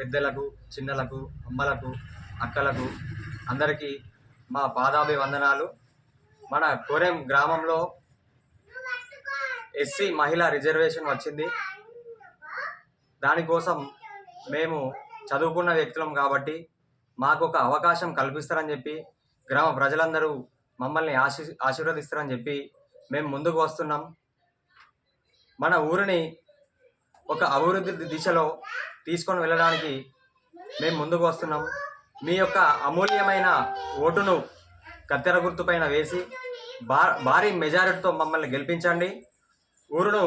పెద్దలకు చిన్నలకు అమ్మలకు అక్కలకు అందరికీ మా పాదాభివందనాలు. మన కోరెం గ్రామంలో ఎస్సీ మహిళా రిజర్వేషన్ వచ్చింది. దానికోసం మేము చదువుకున్న వ్యక్తులం కాబట్టి మాకు ఒక అవకాశం కల్పిస్తారని చెప్పి గ్రామ ప్రజలందరూ మమ్మల్ని ఆశీ ఆశీర్వదిస్తారని చెప్పి మేము ముందుకు వస్తున్నాం. మన ఊరిని ఒక అభివృద్ధి దిశలో తీసుకొని వెళ్ళడానికి మేము ముందుకు వస్తున్నాం. మీ యొక్క అమూల్యమైన ఓటును కత్తెర గుర్తుపైన వేసి బా భారీ మెజారిటీతో మమ్మల్ని గెలిపించండి. ఊరును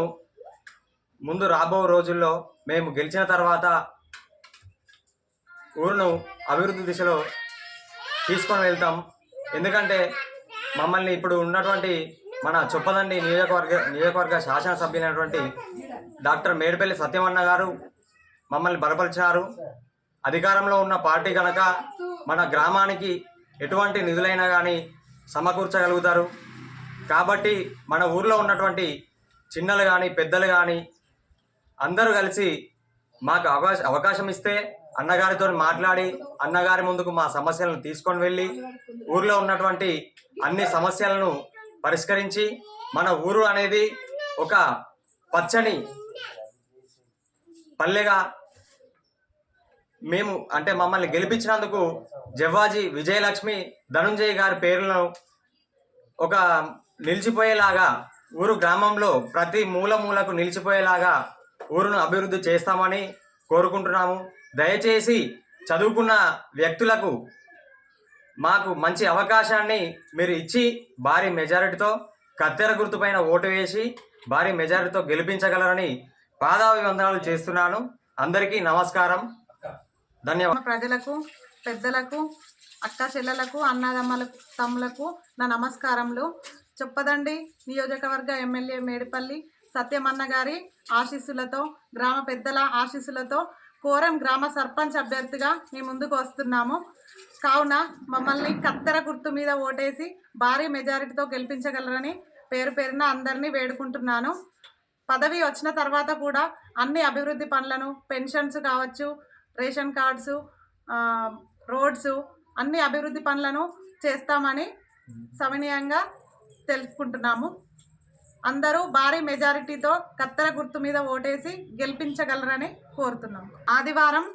ముందు రాబో రోజుల్లో మేము గెలిచిన తర్వాత ఊరును అభివృద్ధి దిశలో తీసుకొని వెళ్తాం. ఎందుకంటే మమ్మల్ని ఇప్పుడు ఉన్నటువంటి మన చొప్పదండి నియోజకవర్గ నియోజకవర్గ శాసనసభ్యులైనటువంటి డాక్టర్ మేడిపల్లి సత్యమన్న గారు మమ్మల్ని బలపరిచారు. అధికారంలో ఉన్న పార్టీ కనుక మన గ్రామానికి ఎటువంటి నిధులైనా కానీ సమకూర్చగలుగుతారు. కాబట్టి మన ఊర్లో ఉన్నటువంటి చిన్నలు కానీ పెద్దలు కానీ అందరూ కలిసి మాకు అవకాశ అవకాశం ఇస్తే అన్నగారితో మాట్లాడి అన్నగారి ముందుకు మా సమస్యలను తీసుకొని వెళ్ళి ఊర్లో ఉన్నటువంటి అన్ని సమస్యలను పరిష్కరించి మన ఊరు అనేది ఒక పచ్చని పల్లెగా మేము అంటే మమ్మల్ని గెలిపించినందుకు జవ్వాజీ విజయలక్ష్మి ధనుంజయ్ గారి పేర్లను ఒక నిలిచిపోయేలాగా ఊరు గ్రామంలో ప్రతి మూల మూలకు నిలిచిపోయేలాగా ఊరును అభివృద్ధి చేస్తామని కోరుకుంటున్నాము. దయచేసి చదువుకున్న వ్యక్తులకు మాకు మంచి అవకాశాన్ని మీరు ఇచ్చి భారీ మెజారిటీతో కత్తెర గుర్తుపైన ఓటు వేసి భారీ మెజారిటీతో గెలిపించగలరని పాదాభివందనాలు చేస్తున్నాను. అందరికీ నమస్కారం. ధన్యవాదాలు. ప్రజలకు పెద్దలకు అక్క చెల్లెలకు అన్నదమ్మలకు తమ్ములకు నా నమస్కారములు. చొప్పదండి నియోజకవర్గ ఎమ్మెల్యే మేడిపల్లి సత్యమన్న గారి ఆశీస్సులతో గ్రామ పెద్దల ఆశీస్సులతో కోరం గ్రామ సర్పంచ్ అభ్యర్థిగా మీ ముందుకు వస్తున్నాము. కావున మమ్మల్ని కత్తెర గుర్తు మీద ఓటేసి భారీ మెజారిటీతో గెలిపించగలరని పేరు పేరున అందరినీ వేడుకుంటున్నాను. పదవి వచ్చిన తర్వాత కూడా అన్ని అభివృద్ధి పనులను పెన్షన్స్ కావచ్చు రేషన్ కార్డ్స్ రోడ్స్ అన్ని అభివృద్ధి పనులను చేస్తామని సమనీయంగా తెలుసుకుంటున్నాము అందరూ భారీ మెజారిటీతో కత్తెర గుర్తు మీద ఓటేసి గెలిపించగలరని కోరుతున్నాం ఆదివారం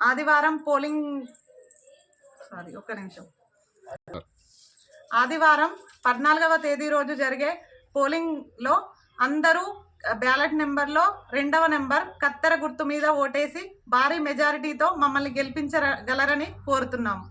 ఆదివారం పోలింగ్ సారీ ఒక్క నిమిషం. ఆదివారం పద్నాలుగవ తేదీ రోజు జరిగే పోలింగ్లో అందరూ బ్యాలెట్ నెంబర్లో రెండవ నెంబర్ కత్తెర గుర్తు మీద ఓటేసి భారీ మెజారిటీతో మమ్మల్ని గెలిపించగలరని కోరుతున్నాము